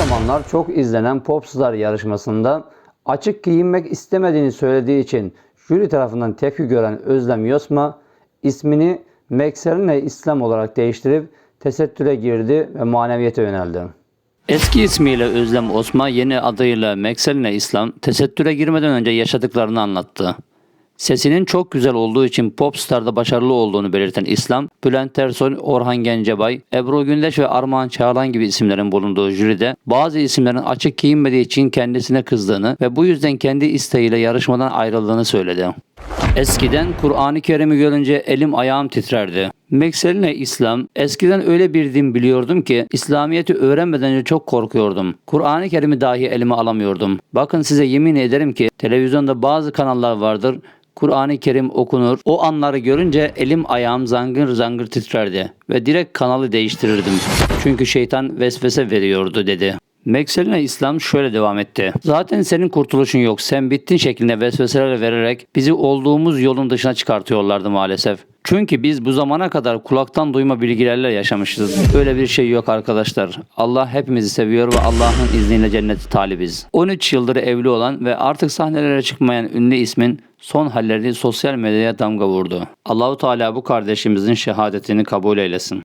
zamanlar çok izlenen Popstar yarışmasında açık giyinmek istemediğini söylediği için jüri tarafından tepki gören Özlem Yosma ismini Mekserine İslam olarak değiştirip tesettüre girdi ve maneviyete yöneldi. Eski ismiyle Özlem Osman, yeni adıyla Mekseline İslam, tesettüre girmeden önce yaşadıklarını anlattı. Sesinin çok güzel olduğu için Popstar'da başarılı olduğunu belirten İslam, Bülent Ersoy, Orhan Gencebay, Ebru Gündeş ve Armağan Çağlan gibi isimlerin bulunduğu jüride bazı isimlerin açık giyinmediği için kendisine kızdığını ve bu yüzden kendi isteğiyle yarışmadan ayrıldığını söyledi. Eskiden Kur'an-ı Kerim'i görünce elim ayağım titrerdi. Mekseline İslam, eskiden öyle bir din biliyordum ki İslamiyet'i öğrenmeden önce çok korkuyordum. Kur'an-ı Kerim'i dahi elime alamıyordum. Bakın size yemin ederim ki televizyonda bazı kanallar vardır. Kur'an-ı Kerim okunur. O anları görünce elim ayağım zangır zangır titrerdi ve direkt kanalı değiştirirdim. Çünkü şeytan vesvese veriyordu dedi. Mekseline İslam şöyle devam etti. Zaten senin kurtuluşun yok. Sen bittin şeklinde vesveseler vererek bizi olduğumuz yolun dışına çıkartıyorlardı maalesef. Çünkü biz bu zamana kadar kulaktan duyma bilgilerle yaşamışız. Öyle bir şey yok arkadaşlar. Allah hepimizi seviyor ve Allah'ın izniyle cenneti talibiz. 13 yıldır evli olan ve artık sahnelere çıkmayan ünlü ismin son hallerini sosyal medyaya damga vurdu. Allahu Teala bu kardeşimizin şehadetini kabul eylesin.